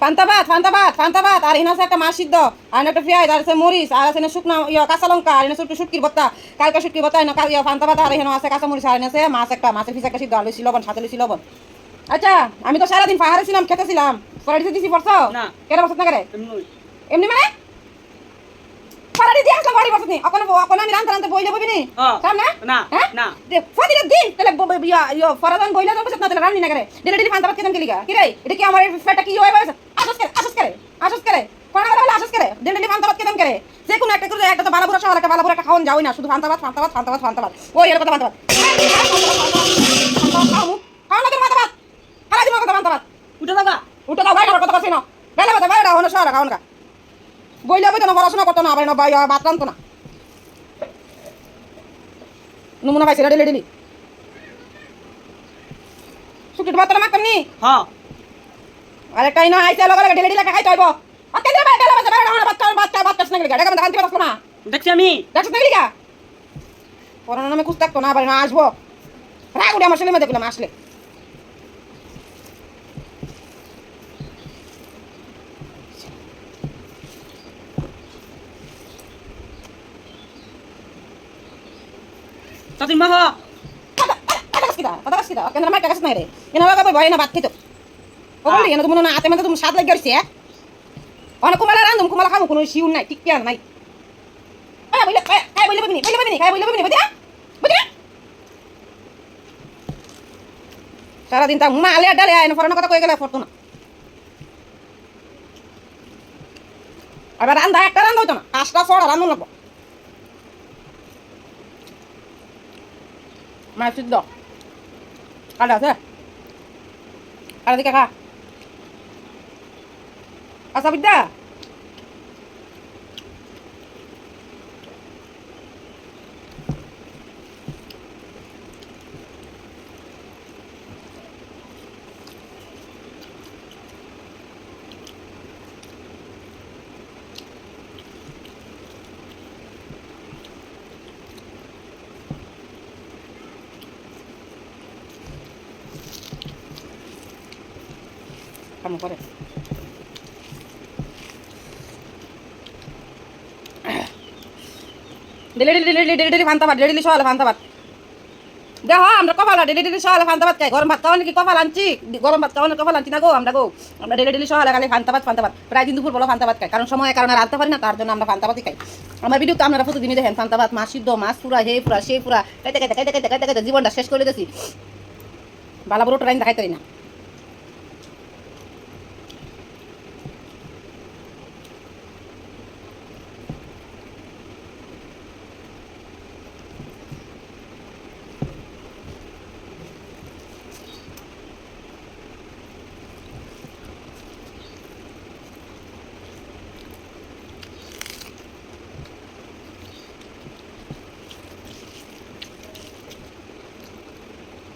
পান্তাবাদ পান্তাবাদ পান্তাবাদ আর এখানে আছে একটা মাছ সিদ্ধ আর একটা পেঁয়াজ আর আছে মরিচ আর আছে শুকনো ইয়া কাঁচা লঙ্কা আর এখানে ছোট্ট শুটকির ভর্তা কালকে শুটকির ভর্তা এনে ইয়া পান্তাবাদ আর এখানে আছে কাঁচা মরিচ আর এখানে আছে মাছ একটা মাছের পিস একটা সিদ্ধ আলু লবণ সাথে লবণ। আচ্ছা আমি তো সারাদিন পাহাড়ে ছিলাম খেতেছিলাম পরে দিতে দিছি পড়ছো? না। কেটে বসত না কেটে? এমনি মানে? পাহাড়ে দিয়ে আসলাম বাড়ি বসত নি? ওখানে ওখানে আমি রান্তে রান্তে বইলে বইবি নি? হ্যাঁ। সামনে না, হ্যাঁ? না। দে দিন। তাহলে ব- ব- ফরাদান বইলে তো বসত না তাহলে রান্নি না করে কি রে? এটা কি আমার ফেটা কি হয়ে গেছে আসস করে? আসস করে? আসস করে বলে বলে আসস করে? যে কোনো একটা করে একটা তো বালাপুরা শহর একটা বালাপুরা একটা খাওন যাওই না শুধু পান্তাবাদ পান্তাবাদ পান্তাবাদ পান্তাবাদ ওই এর কথা পান্তাবাদ খালা দিমা কথা পান্তাবাদ উঠে দাদা উঠে দাও বাইরে কথা কছি বেলা কথা বাইরে হনো শহর খাওন গা। বইলে বইতে না পড়াশোনা করতো না বাইরে বাই বাত রান্তো না। নমুনা পাইছে রেডি রেডি শুকিট ভাত মাখতাম নি? হ্যাঁ আরে কাই না আইছে লগে লগে লেখা খাইতে হইব আতে দে বেলা বেলা বেলা হনো বাচ্চা বাচ্চা বাচ্চা স্নাগলি গাড়ি কাম দাঁড়াতে পারছ না দেখছি আমি দেখছ নাগলি গা পড়ানো নামে কুছ থাকতো না বাড়ি না আসব রাগ উঠে আমার ছেলে মেয়ে দেখলাম আসলে তাতিন মা হ্যাঁ Kata kas kita, kata kas kita. Kenapa mereka kas nere? Kenapa kau bawa nak bat itu? Kau beli, anak tuh ate mana tuh saat lagi harus ya? Anak kumala random, kumala kamu kuno siun naik, tikian naik. Ayo boleh, kayak boleh begini, boleh begini, kayak boleh begini, betul ya? Betul ya? Salah tintang, mak lihat dah ya, ini foreign kata kau yang fortuna. আবার রান্দা একটা রান্দা হইতো না পাঁচটা ছড়া রান্ধন লাগবো মাছ সিদ্ধ কাটা আছে কাটা দিকে খা কাঁচা বিদ্যা কাম করে ডেলি আমরা কপাল ডেলি ডেলি খাই। না গো, আমরা ডেলি দিন দুপুর বলো কারণ সময়ের কারণে রাখতে পারি না, তার জন্য আমরা ফান্তা খাই। আমার ভিডিও তো আপনারা প্রতিদিনই দেখেন মাছ সিদ্ধ মাছ পুরা হে পুরা সে পুরা জীবনটা শেষ করে দিয়েছি বালা বড় ট্রাইন দেখাইতে না।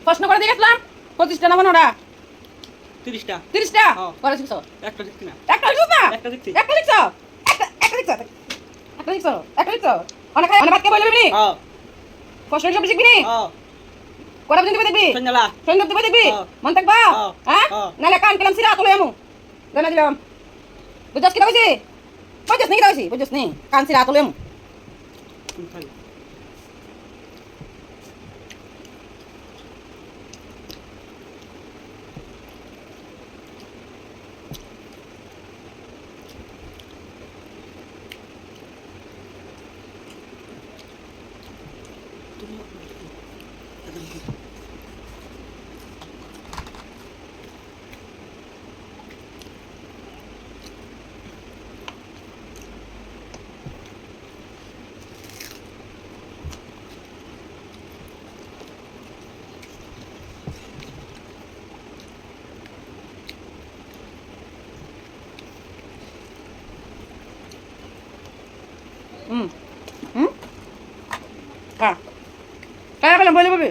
প্রশ্ন করে দিয়ে গেছিলাম পঁচিশটা না ওরা তিরিশটা। তিরিশটা? শিখছো? একটা না। একটা লিখছো না? একটা দেখছি। একটা লিখছো একটা একটা একটা লিখছো একটা লিখছো অনেক অনেক বাদ কে বলবি প্রশ্ন সব শিখবি নি? পর্যন্ত দেখবি? সঞ্জালা সৈন্য দিবে দেখবি। মন থাকবা? হ্যাঁ। হ্যাঁ। কান কেলাম সিরা তুলে আমু। জানা দিলাম। কি কইছি? বুঝছস নি? কান সিরা তুলে আমু। হুম হুম কা কায়া পেলাম বলে বলবি